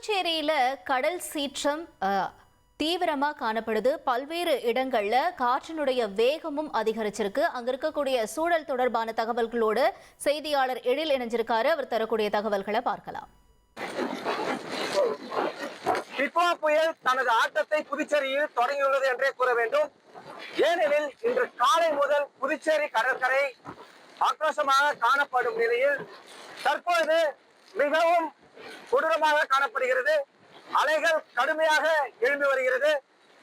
புதுச்சேரியில கடல் சீற்றம் தீவிரமாக காணப்படுது. பல்வேறு இடங்கள்ல காற்றினுடைய வேகமும் அதிகரிச்சிருக்கு. அங்க இருக்கக்கூடிய சூழல் தொடர்பான தகவல்களோடு செய்தியாளர் எழில் இணைஞ்சிருக்காரு. அவர் தரக்கூடிய தகவல்களை பார்க்கலாம். டிட்வா புயல் தனது ஆட்டத்தை புதுச்சேரியில் தொடங்கியுள்ளது என்றே கூற வேண்டும். ஏனெனில் இன்று காலை முதல் புதுச்சேரி கடற்கரை ஆக்ரோஷமாக காணப்படும் நிலையில் தற்பொழுது மிகவும் கொடூரமாக காணப்படுகிறது. அலைகள் கடுமையாக எழும்பி வருகிறது.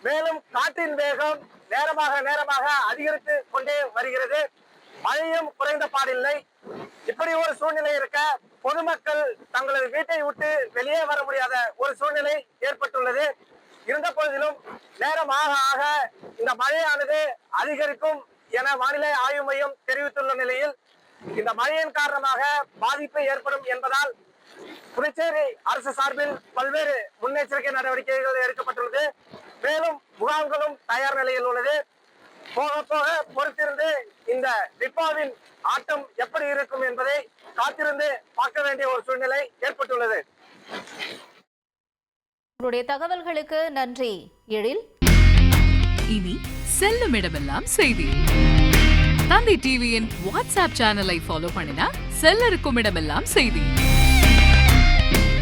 மேலும் காற்றின் வேகம் நேரமாக நேரமாக அதிகரித்து கொண்டே வருகிறது. மழையும் குறைந்த பாடில்லை. இப்படி ஒரு சூழ்நிலை இருக்க பொதுமக்கள் தங்களது வீட்டை விட்டு வெளியே வர முடியாத ஒரு சூழ்நிலை ஏற்பட்டுள்ளது. இருந்த பொழுதிலும் நேரம் ஆக ஆக இந்த மழையானது அதிகரிக்கும் என வானிலை ஆய்வு மையம் தெரிவித்துள்ள நிலையில் இந்த மழையின் காரணமாக பாதிப்பு ஏற்படும் என்பதால் புதுச்சேரி அரசு சார்பில் பல்வேறு முன்னெச்சரிக்கை நடவடிக்கைகள் எடுக்கப்பட்டுள்ளது. மேலும் முகாம்களும் தயார் நிலையில் உள்ளது. போக போக பொறுத்திருந்து இந்த டிப்பாவின் ஆட்டம் எப்படி இருக்கும் என்பதை காத்திருந்து பார்க்க வேண்டிய ஒரு சூழ்நிலை ஏற்பட்டுள்ளது. உங்களுடைய தகவல்களுக்கு நன்றி. எழில்? இனி செல்லும் இடமெல்லாம் செய்தி. தந்தி டிவியின் வாட்ஸ்அப் சேனலை ஃபாலோ பண்ணினா செல்ல இருக்கும் இடமெல்லாம் செய்தி.